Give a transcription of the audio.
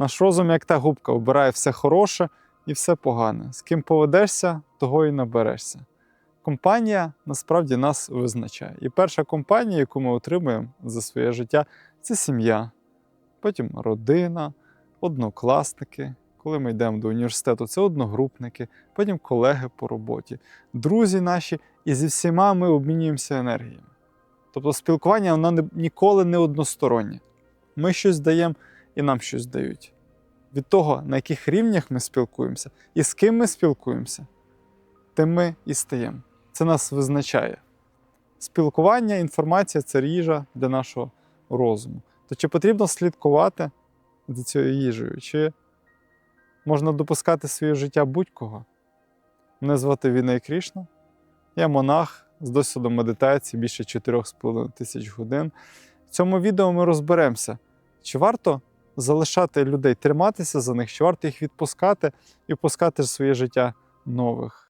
Наш розум, як та губка, обирає все хороше і все погане. З ким поведешся, того і наберешся. Компанія насправді нас визначає. І перша компанія, яку ми отримуємо за своє життя, це сім'я, потім родина, однокласники. Коли ми йдемо до університету, це одногрупники, потім колеги по роботі, друзі наші, і зі всіма ми обмінюємося енергіями. Тобто спілкування воно ніколи не одностороннє. Ми щось даємо і нам щось дають. Від того, на яких рівнях ми спілкуємося і з ким ми спілкуємося, тим ми і стаємо. Це нас визначає. Спілкування, інформація це їжа для нашого розуму. То чи потрібно слідкувати за цією їжею? Чи можна допускати своє життя будь-кого? Мене звати Вінай Крішна. Я монах з досвідом медитації більше 4,5 тисяч годин. В цьому відео ми розберемося, чи варто залишати людей, триматися за них, чи варто їх відпускати і впускати в своє життя нових.